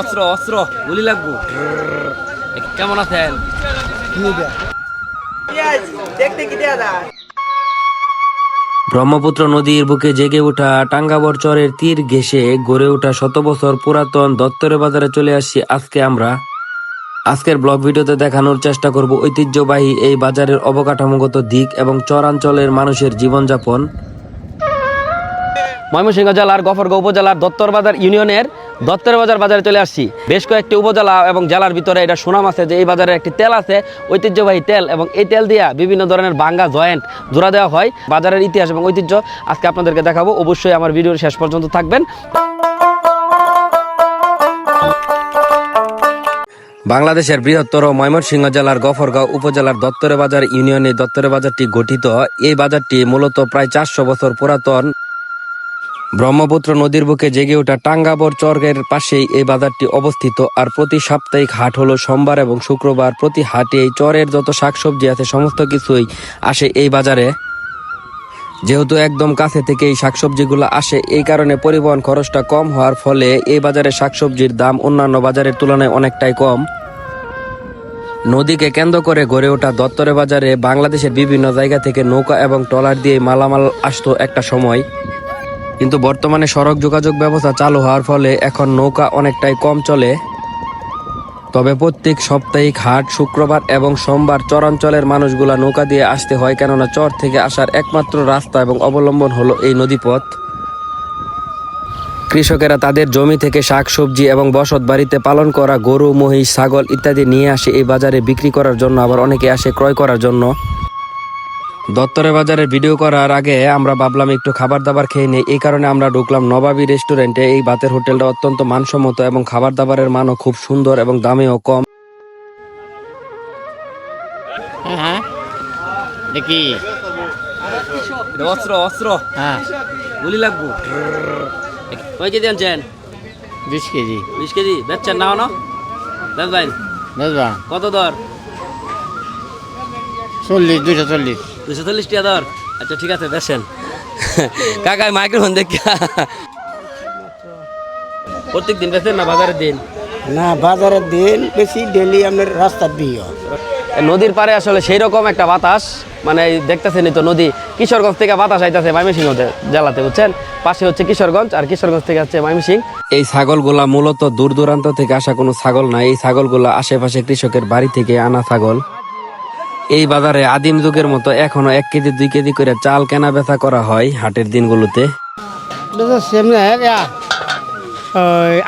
অস্ত্র অস্ত্র, গুলি লাগবো। কেমন আছেন? ব্রহ্মপুত্র নদীর বুকে জেগে ওঠা টাঙ্গাবর চরের তীর ঘেঁষে গড়ে ওঠা শত বছর পুরাতন দত্তরে বাজারে চলে আসছি আজকে আমরা। আজকের ব্লগ ভিডিওতে দেখানোর চেষ্টা করব ঐতিহ্যবাহী এই বাজারের অবকাঠামোগত দিক এবং চরাঞ্চলের মানুষের জীবনযাপন। ময়মনসিংহ জেলার গফরগাঁও উপজেলার দত্তর বাজার ইউনিয়নের দত্তর বাজার চলে আসছি। বেশ কয়েকটি উপজেলা এবং জেলার ভিতরে এটা সুনাম আছে যে এই বাজারে একটি তেল আছে, ঐতিহ্যবাহী তেল এবং এই তেল দিয়া বিভিন্ন ধরনের বাঙ্গা, জয়েন্ট জোড়া দেওয়া হয় বাজারের ইতিহাস এবং ঐতিহ্য আজকে আপনাদেরকে দেখাবো। অবশ্যই আমার ভিডিওর শেষ পর্যন্ত থাকবেন। বাংলাদেশের বৃহত্তর ময়মনসিংহ জেলার গফরগাঁও উপজেলার দত্তরে বাজার ইউনিয়নে দত্তরে বাজারটি গঠিত। এই বাজারটি মূলত প্রায় চারশো বছর পুরাতন। ব্রহ্মপুত্র নদীর বুকে জেগে ওঠা টাঙ্গাবর চর্গের পাশেই এই বাজারটি অবস্থিত, আর প্রতি সাপ্তাহিক হাট হলো সোমবার এবং শুক্রবার প্রতি হাটে এই চরের যত শাকসবজি আছে, সমস্ত কিছুই আসে এই বাজারে। যেহেতু একদম কাছে থেকে এই শাকসবজিগুলো আসে, এই কারণে পরিবহন খরচটা কম হওয়ার ফলে এই বাজারে শাকসবজির দাম অন্যান্য বাজারের তুলনায় অনেকটাই কম। নদীকে কেন্দ্র করে গড়ে ওঠা দত্তরে বাজারে বাংলাদেশের বিভিন্ন জায়গা থেকে নৌকা এবং ট্রলার দিয়ে মালামাল আসতো একটা সময়। কিন্তু বর্তমানে সড়ক যোগাযোগ ব্যবস্থা চালু হওয়ার ফলে এখন নৌকা অনেকটাই কম চলে। তবে প্রত্যেক সাপ্তাহিক হাট, শুক্রবার এবং সোমবার চরাঞ্চলের মানুষগুলা নৌকা দিয়ে আসতে হয় কেননা চর থেকে আসার একমাত্র রাস্তা এবং অবলম্বন হলো এই নদীপথ। কৃষকেরা তাদের জমি থেকে শাকসবজি এবং বসত বাড়িতে পালন করা গরু, মহিষ, ছাগল ইত্যাদি নিয়ে আসে এই বাজারে বিক্রি করার জন্য, আবার অনেকে আসে ক্রয় করার জন্য। দত্তরে বাজারের ভিডিও করার আগে আমরা ভাবলাম একটু খাবার দাবার খেয়ে নেই। এই কারণে আমরা ঢুকলাম নবাবী রেস্টুরেন্টে। এই বাতের হোটেলটা অত্যন্ত মানসম্মত এবং খাবার দাবারের মানও খুব সুন্দর এবং দামেও কম। হ্যাঁ হ্যাঁ। দেখি। অস্ত্র অস্ত্র। হ্যাঁ। গুলি লাগবো। কয় কেজি আনছেন? বিশ কেজি। বিশ কেজি? বেচছেন না না কত দর? চল্লিশ দুশো চল্লিশ। দুশো চল্লিশ টাকা দর আচ্ছা ঠিক আছে কাকা মাইক্রোফোন দেখ। প্রত্যেক দিন বেচেন না বাজারের দিন? না বাজারের দিন বেশি ডেলি আপনার রাস্তার দিয়ে নদীর পারে আসলে সেই রকম একটা বাতাস মানে দেখতেছেনই তো নদী। কিশোরগঞ্জ থেকে বাতাস আইতাছে ময়মনসিংহ জেলাতে বুঝছেন? পাশে হচ্ছে কিশোরগঞ্জ আর কিশোরগঞ্জ থেকে হচ্ছে ময়মনসিং এই ছাগলগুলা মূলত দূর দূরান্ত থেকে আসা কোনো ছাগল না। এই ছাগলগুলা আশেপাশে কৃষকের বাড়ি থেকে আনা ছাগল। এই বাজারে আদিম যুগের মতো এখনও এক কেজি দুই কেজি করে চাল কেনা বেচা করা হয় হাটের দিনগুলোতে। সেমনি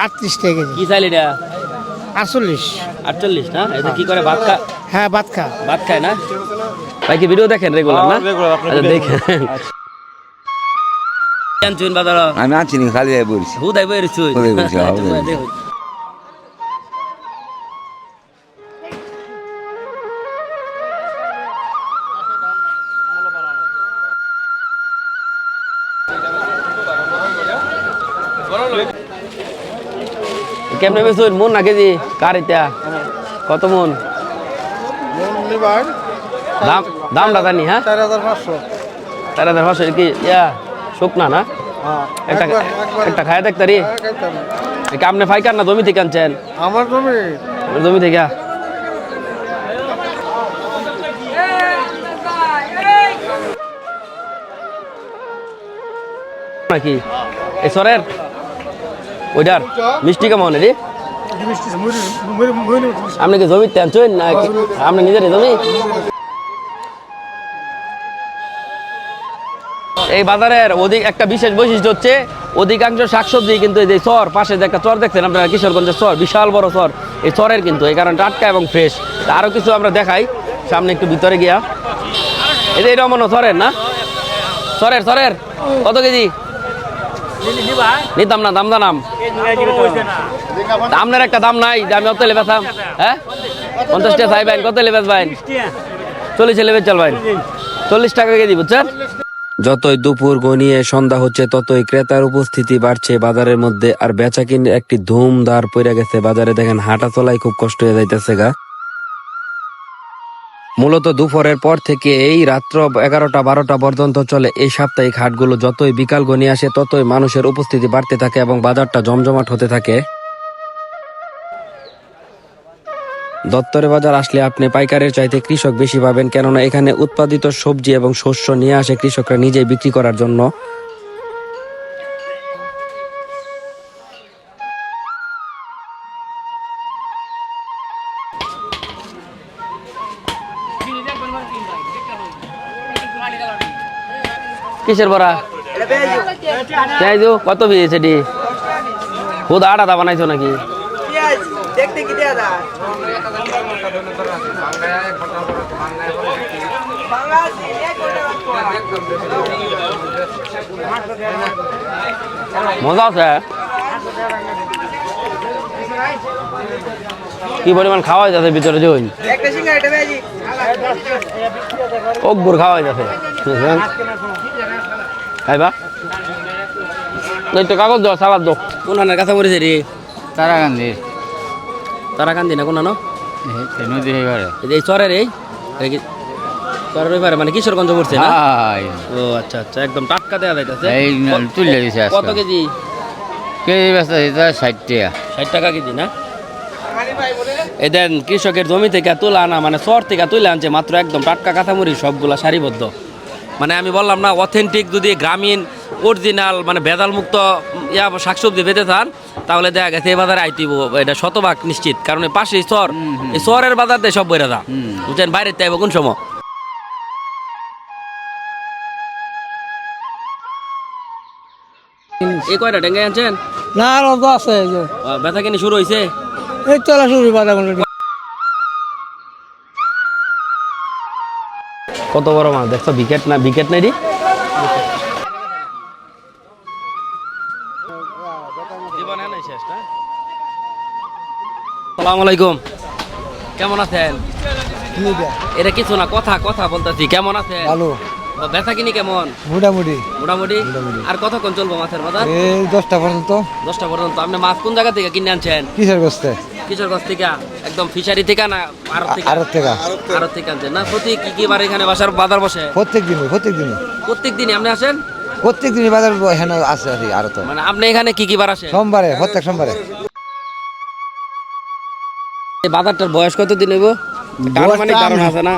আটত্রিশ টাকা কি চাইল এটা? আটচল্লিশ। আটচল্লিশ না? এটা কি করে ভাত খা? হ্যাঁ ভাত খা। ভাত খায় না? ভাই কি ভিডিও দেখেন রেগুলার না? আচ্ছা দেখেন। বাজার আমি আছি খালি বলছি হুদাই কেমনে বেচুন মন না কেজি কার এটা? কত মন? দাম দামটা জানি হ্যাঁ? চার হাজার পাঁচশো। চার হাজার পাঁচশো কি? ইয়া শুকনা না একটা একটা খায় দেখতারি আপনি ফাইকার না জমি থেকে আনছেন? আমার জমি? জমি থেকে। নাকি? এই সরের? ওইটার মিষ্টি কেমন রে? আপনি কি জমিতে আনছেন না আপনি নিজের জমি? এই বাজারের অধিক একটা বিশেষ বৈশিষ্ট্য হচ্ছে, অধিকাংশ শাকসবজি কিন্তু এই যে চর, পাশে যে একটা চর দেখছেন আপনারা, কিশোরগঞ্জের চর, বিশাল বড় চর। এই চরের কিন্তু, এই কারণে টাটকা এবং ফ্রেশ। আরও কিছু আমরা দেখাই, সামনে একটু ভিতরে গিয়া। এই যে এটা মনে চরের না? চরের চরের। কত কেজি? নিতাম না দাম দানাম আপনার একটা দাম নাই যে আমি অত লেবেছাম হ্যাঁ? পঞ্চাশ টাকা চাইবেন কত লেবেছ চল্লিশ লেবে চল ভাই। চল্লিশ। টাকা কেজি বুঝছেন যতই দুপুর গনিয়ে সন্ধ্যা হচ্ছে ততই ক্রেতার উপস্থিতি বাড়ছে বাজারের মধ্যে। আর বেচা কিনে একটি ধুমধার পড়ে গেছে। বাজারে দেখেন হাঁটা চলাই খুব কষ্ট হয়ে যাইতেছে গা। মূলত দুপুরের পর থেকে এই রাত্র এগারোটা, বারোটা পর্যন্ত চলে। এই সাপ্তাহিক হাটগুলো যতই বিকাল গনিয়ে আসে, ততই মানুষের উপস্থিতি বাড়তে থাকে এবং বাজারটা জমজমাট হতে থাকে। দত্তরে বাজার আসলে আপনি পাইকারের চাইতে কৃষক বেশি পাবেন, কেননা এখানে উৎপাদিত সবজি এবং শস্য নিয়ে আসে কৃষকরা নিজেই বিক্রি করার জন্য। কিসের বড়া? পেঁয়াজু? কত পেয়েছে এটি? খুদ আটা বানাইছো নাকি? মজা আছে কি পরিমাণ খাওয়া যাচ্ছে ভিতরে বেজি অগ্গুর খাওয়া যাচ্ছে খাইবা? এই তো কাগজ দাও সালাদ দাও। কোন হানের কাছে মরেছে রে তারা গান্ধী না কোন নদী এই চরের এই? চরের মানে কিশোরগঞ্জ পড়ছে না? ও আচ্ছা আচ্ছা একদম টাটকা দেওয়া যাইতেছে। এই তুলে দিছে কত কেজি? কেজি ব্যস্ত দিতে ষাট টাকা। ষাট টাকা কেজি না? এই দেন কৃষকের জমি থেকে তুলে আনা মানে চর থেকে তুলে আনছে মাত্র একদম টাটকা কাঁচামরি সবগুলা সারিবদ্ধ। মানে আমি বললাম না অথেন্টিক যদি গ্রামীণ অরিজিনাল মানে ভেজাল মুক্ত ইয়া শাকসবজি পেতে চান তাহলে দেখা গেছে এই বাজারে আইতিব এটা শতভাগ নিশ্চিত। কারণ পাশেই চর এই চরের বাজার দিয়ে সব বইরা দা বুঝছেন? বাইরে চাইব কোন সময়? এই কয়টা ডেঙ্গে আনছেন? না আরও আছে এই যে। বেচা কিনি শুরু হয়েছে এই চলা শুরু বাজার কত বড় মাছ? দেখছ বিকেট না বিকেট নাই সালাম আলাইকুম। কেমন আছেন? এটা কিছু না কথা কথা বলতেছি। কেমন আছেন? ভালো। ও, কিনি কেমন? মোটামুটি। মোটামুটি? আর কতক্ষণ চলবো মাছের বাজার? এই দশটা পর্যন্ত। দশটা পর্যন্ত। আপনি মাছ কোন জায়গা থেকে কিনে আনছেন? কিসের বসতে কিশোর গাছ থেকে একদম ফিশারি থেকে না আরত থেকে? আরও টাকা আরত থেকে। আনছেন। না প্রতি কি কি বার এখানে বাসার বাজার বসে? প্রত্যেক দিনে প্রত্যেক দিনে প্রত্যেক দিনই আপনি আসেন? প্রত্যেক দিনে বাজার এখানে আছে আর আরও তো। মানে আপনি এখানে কি কি বার আসেন? সোমবারে প্রত্যেক সোমবারে। এই বাজারটার বয়স কত দিন হইব মানে কারণ আছে না?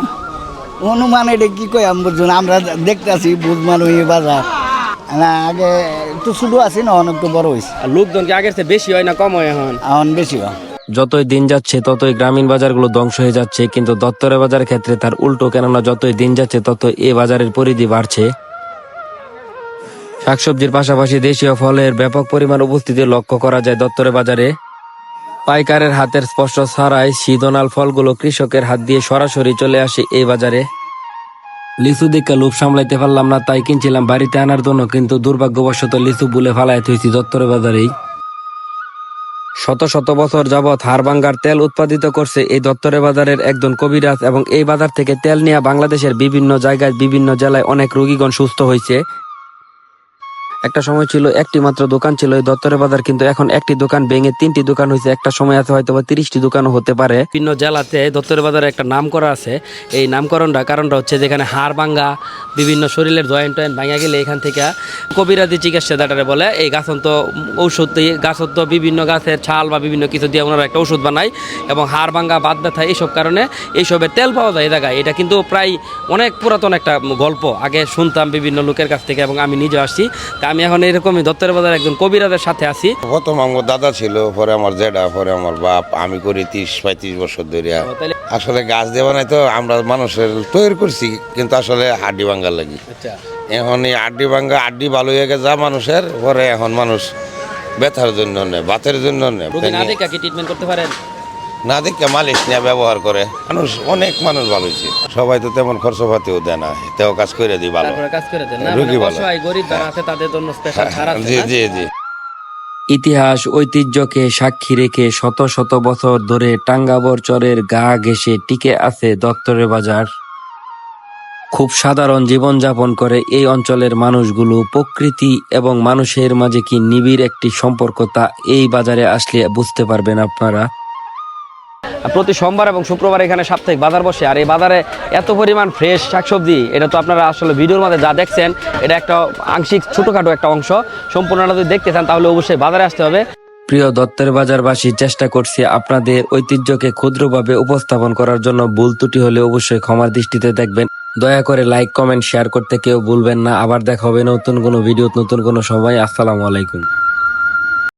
অনুমান এটা কি কই আমি বুঝুন আমরা দেখতে আছি বুধমান ওই বাজার। না আগে একটু শুধু আছি না অনেক তো বড় হয়েছে আর লোকজন কি আগের চেয়ে বেশি হয় না কম হয় এখন? এখন বেশি হয়। যতই দিন যাচ্ছে, ততই গ্রামীণ বাজারগুলো ধ্বংস হয়ে যাচ্ছে, কিন্তু দত্তরে বাজারের ক্ষেত্রে তার উল্টো, কেননা যতই দিন যাচ্ছে তত এই বাজারের পরিধি বাড়ছে। শাকসবজির পাশাপাশি দেশীয় ফলের ব্যাপক পরিমাণ উপস্থিতি লক্ষ্য করা যায় দত্তরে বাজারে। পাইকারের হাতের স্পর্শ ছাড়াই সিজনাল ফলগুলো কৃষকের হাত দিয়ে সরাসরি চলে আসে এই বাজারে। লিচু দিকে লোভ সামলাইতে পারলাম না, তাই কিনছিলাম বাড়িতে আনার জন্য, কিন্তু দুর্ভাগ্যবশত লিচু বুলে ফালায় থইছি দত্তরে বাজারেই। শত শত বছর যাবৎ হাড়ভাঙ্গার তেল উৎপাদিত করছে এই দত্তরে বাজারের একজন কবিরাজ এবং এই বাজার থেকে তেল নিয়ে বাংলাদেশের বিভিন্ন জায়গায় বিভিন্ন জেলায় অনেক রোগীগণ সুস্থ হয়েছে। একটা সময় ছিল একটি মাত্র দোকান ছিল এই দত্তরে বাজার, কিন্তু এখন একটি দোকান ভেঙে তিনটি দোকান হয়েছে। একটা সময় আছে হয়তো বা তিরিশটি দোকানও হতে পারে। বিভিন্ন জেলাতে দত্তরে বাজারে একটা নাম করা আছে। এই নামকরণটা কারণটা হচ্ছে যেখানে হাড় ভাঙ্গা, বিভিন্ন শরীরের জয়েন্ট টয়েন্ট ভাঙা গেলে এখান থেকে কবিরাজি চিকিৎসা যেটারে বলে, এই গাছন্ত ঔষধ দিয়ে, গাছন্ত বিভিন্ন গাছের ছাল বা বিভিন্ন কিছু দিয়ে ওনারা একটা ওষুধ বানায় এবং হাড় ভাঙ্গা বাদ ব্যথা এইসব কারণে এইসবের তেল পাওয়া যায় এই জায়গায়। এটা কিন্তু প্রায় অনেক পুরাতন একটা গল্প। আগে শুনতাম বিভিন্ন লোকের কাছ থেকে এবং আমি নিজে আসছি। তা এখন এরকমই দত্তর বাজার একজন কবিরাজের সাথে আছি। প্রথম আমার দাদা ছিল পরে আমার জেডা পরে আমার বাপ আমি করি তিরিশ পঁয়ত্রিশ বছর ধরে। আসলে গাছ দেওয়া নাই তো আমরা মানুষের তৈরি করছি কিন্তু আসলে হাড্ডি ভাঙ্গার লাগি। আচ্ছা। এখন এই আড্ডি ভাঙ্গা আড্ডি ভালো হয়ে গেছে যা মানুষের পরে এখন মানুষ ব্যথার জন্য নেয় বাতের জন্য নেয়। রোগী না দেখে কি ট্রিটমেন্ট করতে পারেন? না দেখে মালিশ নিয়ে ব্যবহার করে। মানুষ অনেক মানুষ ভালো হয়েছে। সবাই তো তেমন খরচপাতিও দেয় না তেও কাজ করে দিই ভালো। তারপরে কাজ করে দেন। না মানে ভালো। গরিব আছে তাদের জন্য স্পেশাল ছাড় আছে জি জি জি। ইতিহাস ঐতিহ্যকে সাক্ষী রেখে শত শত বছর ধরে টাঙ্গাবর চরের গা ঘেঁষে টিকে আছে দত্তরের বাজার। খুব সাধারণ জীবনযাপন করে এই অঞ্চলের মানুষগুলো প্রকৃতি এবং মানুষের মাঝে কি নিবিড় একটি সম্পর্ক তা এই বাজারে আসলে বুঝতে পারবেন আপনারা। প্রতি সোমবার এবং শুক্রবার এখানে সাপ্তাহিক বাজার বসে। আর এই বাজারে এত পরিমাণ ফ্রেশ শাকসবজি, এটা তো আপনারা আসলে ভিডিওর মধ্যে যা দেখছেন, এটা একটা আংশিক ছোটোখাটো একটা অংশ। সম্পূর্ণটা যদি দেখতে চান, তাহলে অবশ্যই বাজারে আসতে হবে। প্রিয় দত্তের বাজারবাসী, চেষ্টা করছি আপনাদের ঐতিহ্যকে ক্ষুদ্রভাবে উপস্থাপন করার জন্য। ভুল ত্রুটি হলে অবশ্যই ক্ষমার দৃষ্টিতে দেখবেন। দয়া করে লাইক কমেন্ট শেয়ার করতে কেউ ভুলবেন না। আবার দেখা হবে নতুন কোনো ভিডিও নতুন কোনো সময়। আসসালামু আলাইকুম।